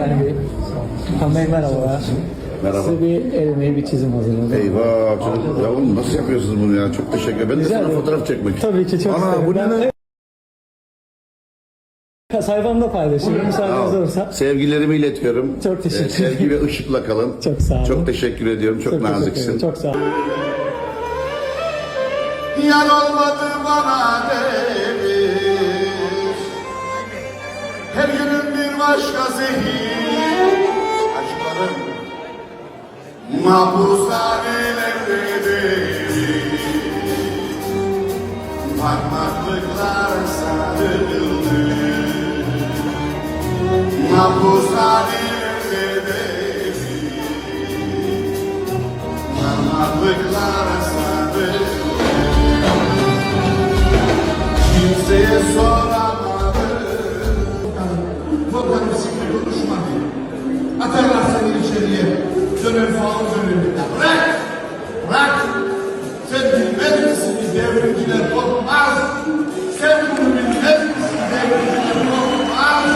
Yani bir Kamil merhaba. Merhaba. Size bir el emeği bir çizim hazırladım. Eyvah çocuk ya oğlum nasıl yapıyorsunuz bunu ya çok teşekkür ederim. Ben de Rica sana ederim. fotoğraf çekmek Tabii ki çok Ana bu ne Ben- lan? Evet, Sayfamda paylaşıyorum. Müsaadeniz Sağ ol. olursa. Sevgilerimi iletiyorum. Çok teşekkür Ee, Sevgi ve ışıkla kalın. Çok sağ olun. Çok teşekkür ediyorum. Çok, Çok teşekkür naziksin. ederim. Çok sağ olun. Yar olmadı bana demiş başka zehir. Aşklarım Mahpushanelerdedir Parmaklıklar sarıldı. Mahpushanelerdedir Parmaklıklar sarıldı. Kimseye soramadım Falan döner. Bırak! Bırak! Sen bilmez misin ki devrimciler korkmaz? Sen bunu bilmez misin devrimciler korkmaz?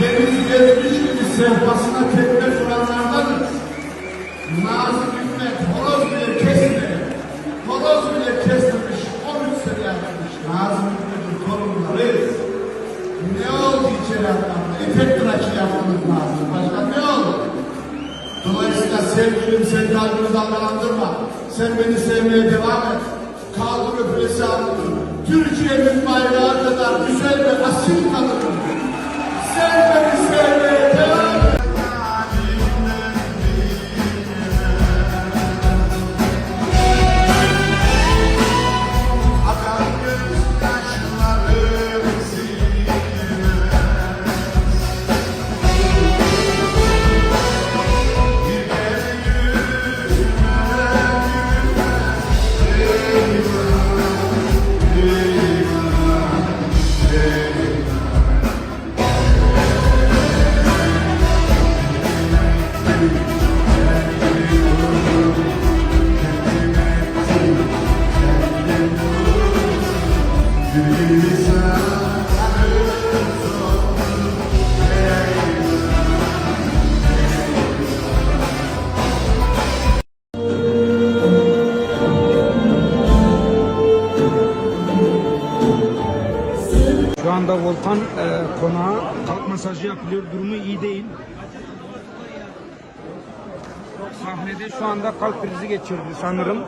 Deniz gezmiş gibi sehpasına tekme kuranlardanız. Nazım Hikmet horoz bile kesmedi. Horoz bile kesmemiş. 13 sene yapmış. Nazım Hikmet'in torunları. Ne oldu içeri atmakta? Etek tıraşı yapmanız lazım. Başka ne oldu? Dolayısıyla sevgilim sen kalbini dalgalandırma. Sen beni sevmeye devam et. Kaldır öpülesi alınır. Türkiye'nin bayrağı kadar güzel ve asil kalırım. Sen Şu anda Volkan e, konağa kalp masajı yapılıyor. Durumu iyi değil. Sahnede şu anda kalp krizi geçirdi sanırım.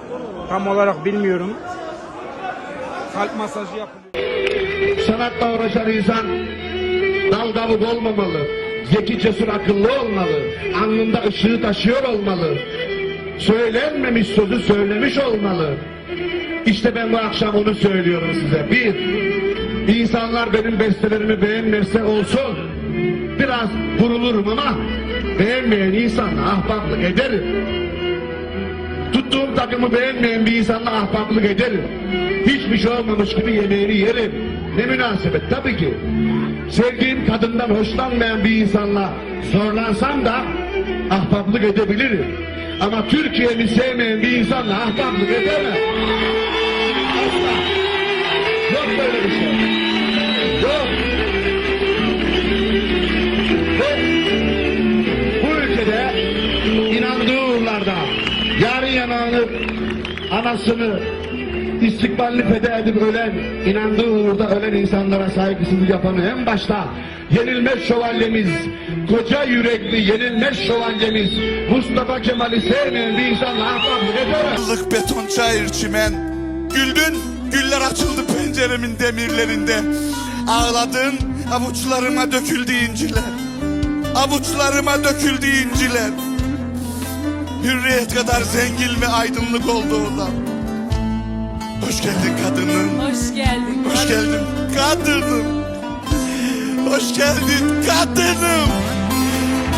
Tam olarak bilmiyorum. Kalp masajı yapılıyor. Sanatla uğraşan insan dal davul olmamalı. Zeki cesur akıllı olmalı. Alnında ışığı taşıyor olmalı. Söylenmemiş sözü söylemiş olmalı. İşte ben bu akşam onu söylüyorum size. Bir, insanlar benim bestelerimi beğenmezse olsun. Biraz vurulurum ama beğenmeyen insanla ahbaplık ederim. Tuttuğum takımı beğenmeyen bir insanla ahbaplık ederim. Hiçbir şey olmamış gibi yemeğini yerim. Ne münasebet tabii ki. Sevdiğim kadından hoşlanmayan bir insanla zorlansam da ahbaplık edebilirim. Ama Türkiye'mi sevmeyen bir insanla ahbaplık edemem. Asla. Yok böyle bir şey. Anasını istikbalini feda edip ölen, inandığı uğurda ölen insanlara saygısızlık yapanı en başta yenilmez şövalyemiz, koca yürekli yenilmez şövalyemiz Mustafa Kemal'i sevmeyen bir insanla ahbaplık edemez. Yıllık beton çayır çimen. Güldün güller açıldı penceremin demirlerinde. Ağladın avuçlarıma döküldü inciler. Avuçlarıma döküldü inciler Hürriyet kadar zengin ve aydınlık oldu oradan Hoş geldin kadınım Hoş geldin. Hoş geldin kadınım Hoş geldin kadınım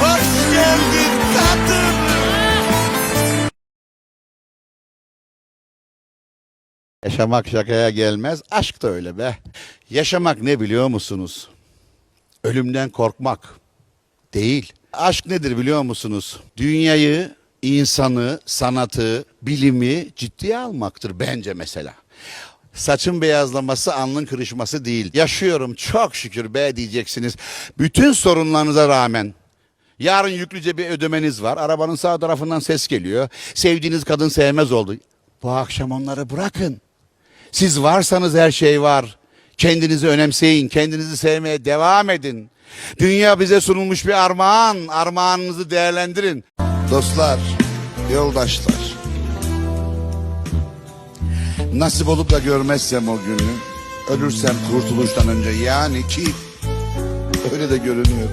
Hoş geldin kadınım Yaşamak şakaya gelmez, aşk da öyle be. Yaşamak ne biliyor musunuz? Ölümden korkmak değil. Aşk nedir biliyor musunuz? Dünyayı, insanı, sanatı, bilimi ciddiye almaktır bence mesela. Saçın beyazlaması, alnın kırışması değil. Yaşıyorum çok şükür be diyeceksiniz. Bütün sorunlarınıza rağmen. Yarın yüklüce bir ödemeniz var. Arabanın sağ tarafından ses geliyor. Sevdiğiniz kadın sevmez oldu. Bu akşam onları bırakın. Siz varsanız her şey var. Kendinizi önemseyin. Kendinizi sevmeye devam edin. Dünya bize sunulmuş bir armağan. Armağanınızı değerlendirin. Dostlar, yoldaşlar. Nasip olup da görmezsem o günü, ölürsem kurtuluştan önce yani ki öyle de görünüyor.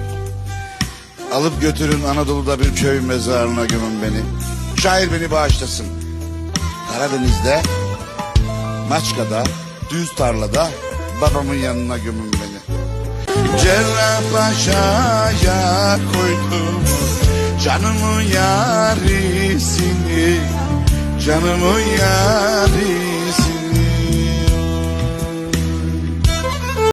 Alıp götürün Anadolu'da bir köy mezarına gömün beni. Şair beni bağışlasın. Karadeniz'de, Maçka'da, düz tarlada babamın yanına gömün beni. Cerrahpaşa'ya koydum canımın yarisini, canımın yarisini.